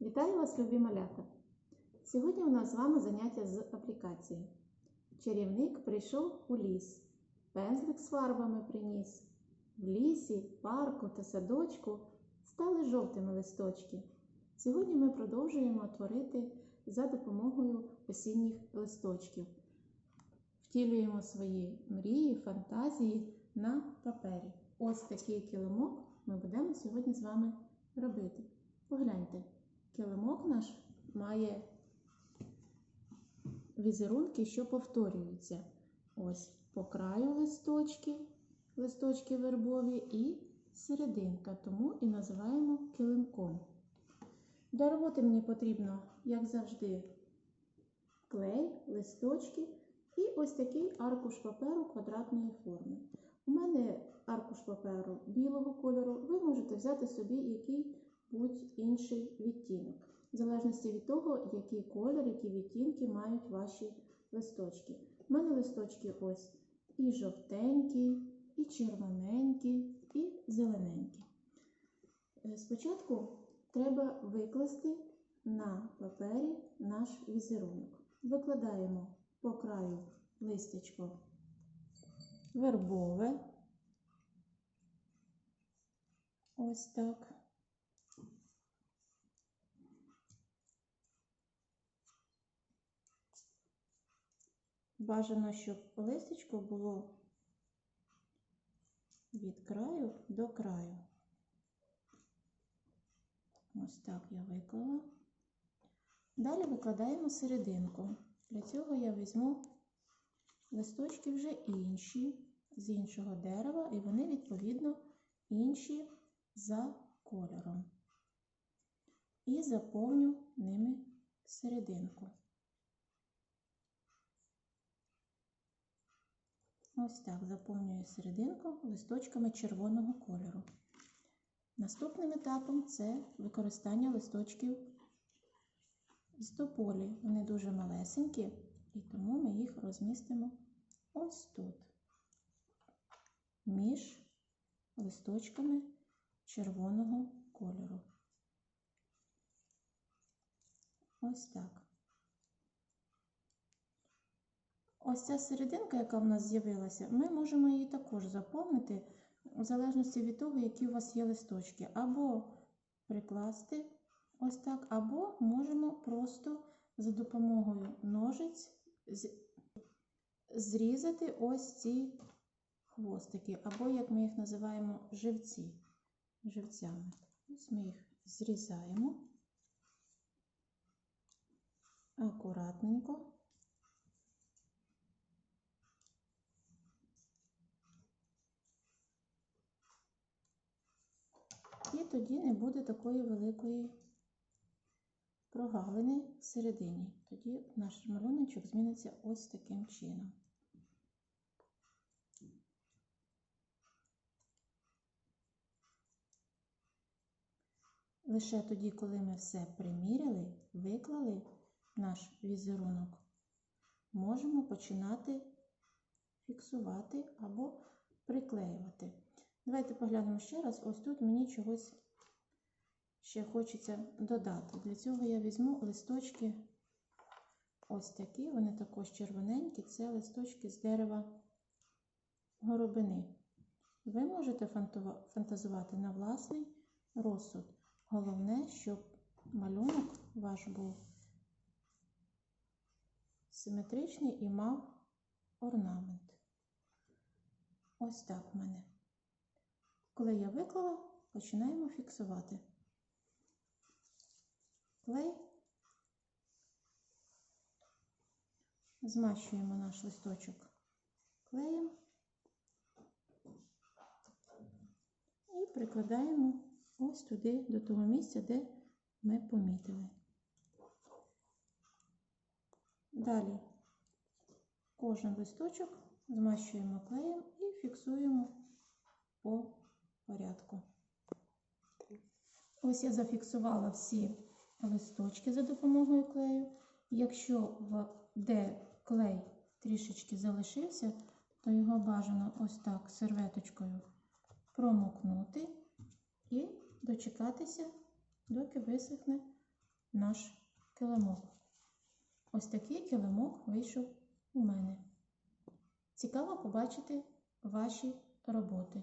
Вітаю вас, любі малята! Сьогодні у нас з вами заняття з аплікації. Чарівник прийшов у ліс, пензлик з фарбами приніс. В лісі, парку та садочку стали жовтими листочки. Сьогодні ми продовжуємо творити за допомогою осінніх листочків. Втілюємо свої мрії, фантазії на папері. Ось такий килимок ми будемо сьогодні з вами робити. Погляньте, килимок наш має візерунки, що повторюються. Ось по краю листочки, листочки вербові і серединка, тому і називаємо килимком. Для роботи мені потрібно, як завжди, клей, листочки і ось такий аркуш паперу квадратної форми. У мене аркуш паперу білого кольору, ви можете взяти собі який-будь інший відтінок, в залежності від того, який колір, які відтінки мають ваші листочки. У мене листочки ось і жовтенькі, і червоненькі, і зелененькі. Е, Спочатку треба викласти на папері наш візерунок. Викладаємо по краю листячко вербове. Ось так. Бажано, щоб листечко було від краю до краю. Ось так я виклала. Далі викладаємо серединку. Для цього я візьму листочки вже інші, з іншого дерева, і вони, відповідно, інші за кольором. І заповню ними серединку. Ось так заповнюю серединку листочками червоного кольору. Наступним етапом це використання листочків з тополі. Вони дуже малесенькі, і тому ми їх розмістимо ось тут, між листочками червоного кольору. Ось так. Ось ця серединка, яка в нас з'явилася, ми можемо її також заповнити в залежності від того, які у вас є листочки. Або прикласти ось так, або можемо просто за допомогою ножиць зрізати ось ці хвостики, або, як ми їх називаємо, живці, живцями. Ось ми їх зрізаємо акуратненько. І тоді не буде такої великої прогалини всередині. Тоді наш малюночок зміниться ось таким чином. Лише тоді, коли ми все приміряли, виклали наш візерунок, можемо починати фіксувати або приклеювати. Давайте поглянемо ще раз. Ось тут мені чогось ще хочеться додати. Для цього я візьму листочки ось такі, вони також червоненькі, це листочки з дерева горобини. Ви можете фантазувати на власний розсуд. Головне, щоб малюнок ваш був симетричний і мав орнамент. Ось так в мене. Коли я виклала, починаємо фіксувати. Клей, змащуємо наш листочок клеєм і прикладаємо ось туди, до того місця, де ми помітили. Далі кожен листочок змащуємо клеєм і фіксуємо по порядку. Ось я зафіксувала всі листочки за допомогою клею. Якщо де клей трішечки залишився, то його бажано ось так серветочкою промокнути і дочекатися, доки висохне наш килимок. Ось такий килимок вийшов у мене. Цікаво побачити ваші роботи.